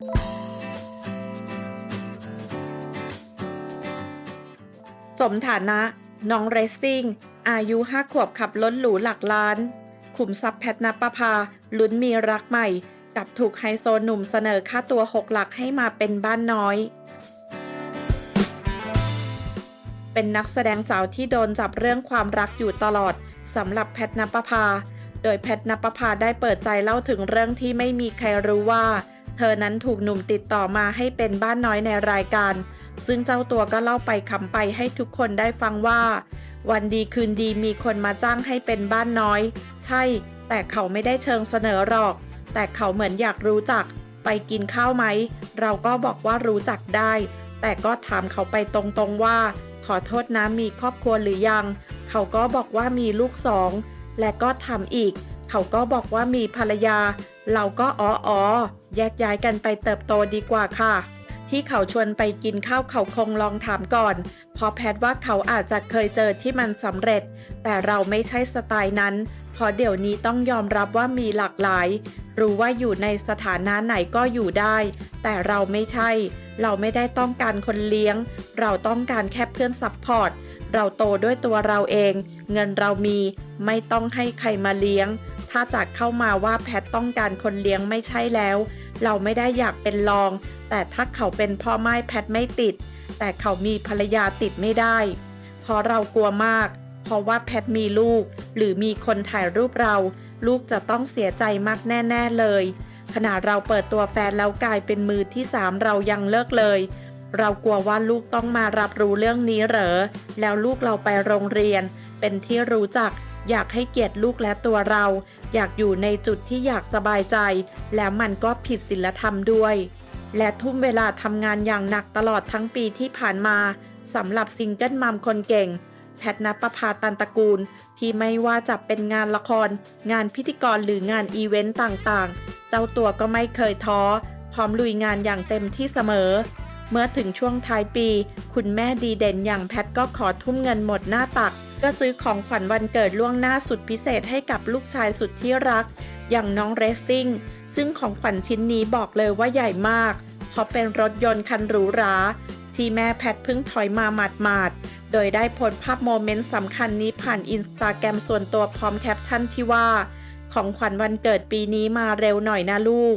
สมฐานะ น้องเรซซิ่ง อายุห้าขวบขับรถหรูหลักล้าน ขุมทรัพย์แพทนปภา ลุ้นมีรักใหม่ กับถูกไฮโซหนุ่มเสนอค่าตัวหกหลักให้มาเป็นบ้านน้อย เป็นนักแสดงสาวที่โดนจับเรื่องความรักอยู่ตลอดสำหรับแพทนปภา โดยแพทนปภาได้เปิดใจเล่าถึงเรื่องที่ไม่มีใครรู้ว่า เธอนั้นถูกหนุ่มติดต่อมาให้เป็นบ้านน้อยในรายการ ซึ่งเจ้าตัวก็เล่าไปคำไปให้ทุกคนได้ฟังว่า วันดีคืนดีมีคนมาจ้างให้เป็นบ้านน้อย ใช่ แต่เขาไม่ได้เชิงเสนอหรอก แต่เขาเหมือนอยากรู้จัก ไปกินข้าวไหม เราก็บอกว่ารู้จักได้ แต่ก็ถามเขาไปตรงๆว่า ขอโทษนะมีครอบครัวหรือยัง เขาก็บอกว่ามีลูกสอง และก็ถามอีก เขาก็บอกว่ามีภรรยา เราก็อ๋อออแยกย้ายกันไปเติบโตดีกว่าค่ะ ที่เขาชวนไปกินข้าวเขาคงลองถามก่อนพราะแพทว่าเขาอาจจะเคยเจอที่มันสำเร็จ แต่เราไม่ใช่สไตล์นั้น เพราะเดี๋ยวนี้ต้องยอมรับว่ามีหลากหลาย รู้ว่าอยู่ในสถานะไหนก็อยู่ได้ แต่เราไม่ใช่ เราไม่ได้ต้องการคนเลี้ยง เราต้องการแค่เพื่อนซัพพอร์ตเราโตด้วยตัวเราเอง เงินเรามีไม่ต้องให้ใครมาเลี้ยง ถ้าจากเข้ามาว่าแพทต้องการคนเลี้ยงไม่ใช่แล้ว เราไม่ได้อยากเป็นรอง แต่ถ้าเขาเป็นพ่อไม้แพทไม่ติด แต่เขามีภรรยาติดไม่ได้ เพราะเรากลัวมาก เพราะว่าแพทมีลูก หรือมีคนถ่ายรูปเรา ลูกจะต้องเสียใจมากแน่ ๆ เลย ขณะเราเปิดตัวแฟนแล้วกลายเป็นมือที่สามเรายังเลิกเลยเรากลัวว่าลูกต้องมารับรู้เรื่องนี้เหรอ แล้วลูกเราไปโรงเรียน เป็นที่รู้จัก อยากให้เกียรติลูกและตัวเรา อยากอยู่ในจุดที่อยากสบายใจ แล้วมันก็ผิดศีลธรรมด้วย และทุ่มเวลาทำงานอย่างหนักตลอดทั้งปีที่ผ่านมาสำหรับซิงเกิลมัมคนเก่งแพทนปภาตันตระกูล ที่ไม่ว่าจะเป็นงานละคร งานพิธีกรหรืองานอีเวนต์ต่างๆ เจ้าตัวก็ไม่เคยท้อ พร้อมลุยงานอย่างเต็มที่เสมอ เมื่อถึงช่วงท้ายปี คุณแม่ดีเด่นอย่างแพทก็ขอทุ่มเงินหมดหน้าตัก ก็ซื้อของขวัญวันเกิดล่วงหน้าสุดพิเศษให้กับลูกชายสุดที่รัก อย่างน้องเรซซิ่ง ซึ่งของขวัญชิ้นนี้บอกเลยว่าใหญ่มาก เพราะเป็นรถยนต์คันหรูหรา ที่แม่แพทเพิ่งถอยมาหมาดๆ โดยได้โพสภาพโมเมนต์สำคัญนี้ผ่านอินสตาแกรมส่วนตัวพร้อมแคปชั่นที่ว่า ของขวัญวันเกิดปีนี้มาเร็วหน่อยนะลูก